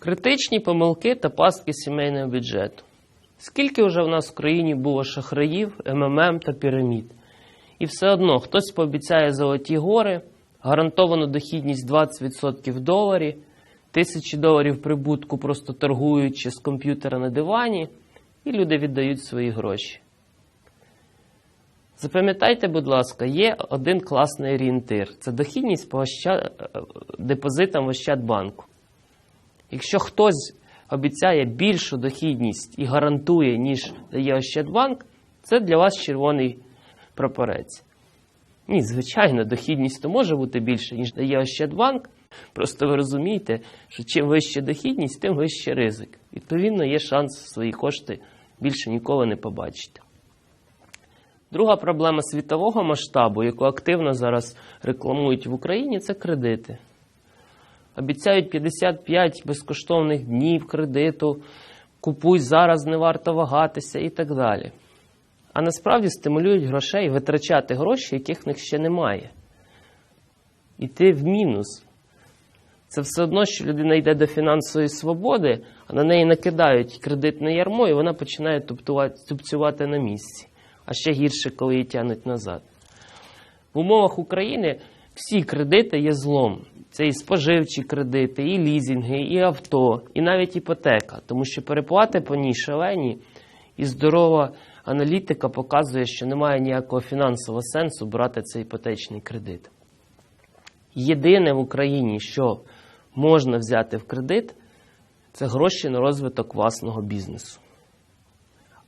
Критичні помилки та пастки сімейного бюджету. Скільки вже в нас в країні було шахраїв, МММ та пірамід? І все одно хтось пообіцяє золоті гори, гарантовану дохідність 20% в доларі, тисячі доларів прибутку, просто торгуючи з комп'ютера на дивані, і люди віддають свої гроші. Запам'ятайте, будь ласка, є один класний орієнтир це дохідність по е, депозитам в Ощадбанку. Якщо хтось обіцяє більшу дохідність і гарантує, ніж дає Ощадбанк, це для вас червоний прапорець. Ні, звичайно, дохідність то може бути більше, ніж дає Ощадбанк. Просто ви розумієте, що чим вища дохідність, тим вищий ризик. Відповідно, є шанс свої кошти більше ніколи не побачити. Друга проблема світового масштабу, яку активно зараз рекламують в Україні, це кредити. Обіцяють 55 безкоштовних днів кредиту, купуй зараз, не варто вагатися і так далі. А насправді стимулюють грошей витрачати гроші, яких в них ще немає. Іти в мінус. Це все одно, що людина йде до фінансової свободи, а на неї накидають кредитне ярмо, і вона починає тупцювати на місці. А ще гірше, коли її тягнуть назад. В умовах України всі кредити є злом. Це і споживчі кредити, і лізінги, і авто, і навіть іпотека. Тому що переплати по ній шалені, і здорова аналітика показує, що немає ніякого фінансового сенсу брати цей іпотечний кредит. Єдине в Україні, що можна взяти в кредит, це гроші на розвиток власного бізнесу.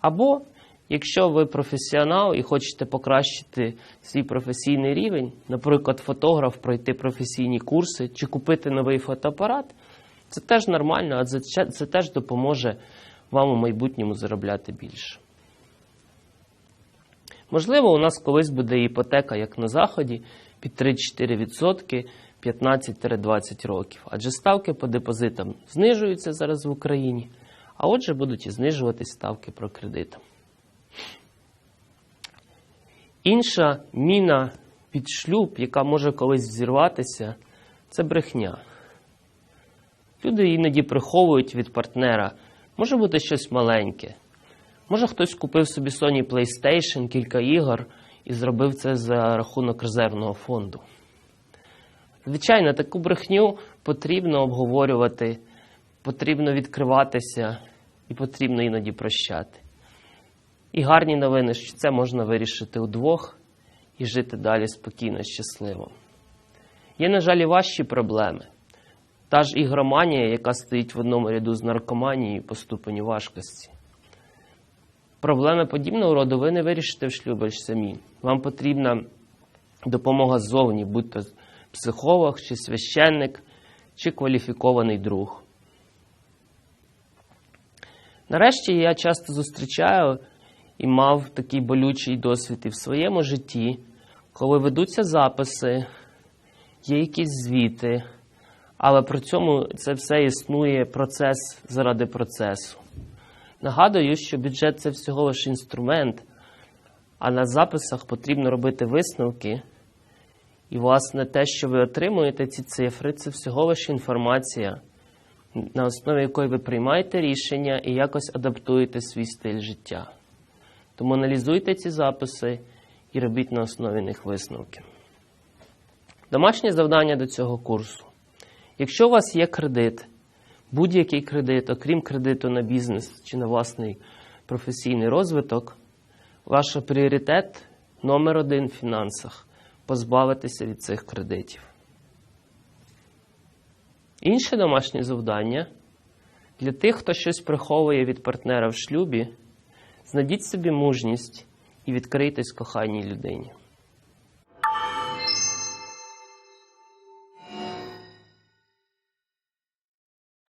Або, якщо ви професіонал і хочете покращити свій професійний рівень, наприклад, фотограф, пройти професійні курси чи купити новий фотоапарат, це теж нормально, а це, теж допоможе вам у майбутньому заробляти більше. Можливо, у нас колись буде іпотека, як на Заході, під 3-4% 15-20 років. Адже ставки по депозитам знижуються зараз в Україні, а отже будуть і знижуватись ставки про кредити. Інша міна під шлюб, яка може колись взірватися, це брехня. Люди іноді приховують від партнера. Може бути щось маленьке. Може хтось купив собі Sony PlayStation, кілька ігор і зробив це за рахунок резервного фонду. Звичайно, таку брехню потрібно обговорювати, потрібно відкриватися і потрібно іноді прощати. І гарні новини, що це можна вирішити удвох і жити далі спокійно, щасливо. Є, на жаль, і важчі проблеми. Та ж ігроманія, яка стоїть в одному ряду з наркоманією по ступеню важкості. Проблеми подібного роду ви не вирішите в шлюбі ж самі. Вам потрібна допомога ззовні, будь то психолог, чи священник, чи кваліфікований друг. Нарешті я часто зустрічаю і мав такий болючий досвід і в своєму житті, коли ведуться записи, є якісь звіти, але при цьому це все існує процес заради процесу. Нагадую, що бюджет це всього лише інструмент, а на записах потрібно робити висновки. І, власне, те, що ви отримуєте, ці цифри, це всього лише інформація, на основі якої ви приймаєте рішення і якось адаптуєте свій стиль життя. Тому аналізуйте ці записи і робіть на основі них висновки. Домашнє завдання до цього курсу. Якщо у вас є кредит, будь-який кредит, окрім кредиту на бізнес чи на власний професійний розвиток, ваш пріоритет номер один в фінансах позбавитися від цих кредитів. Інше домашнє завдання для тих, хто щось приховує від партнера в шлюбі, знайдіть собі мужність і відкрийтесь коханій людині.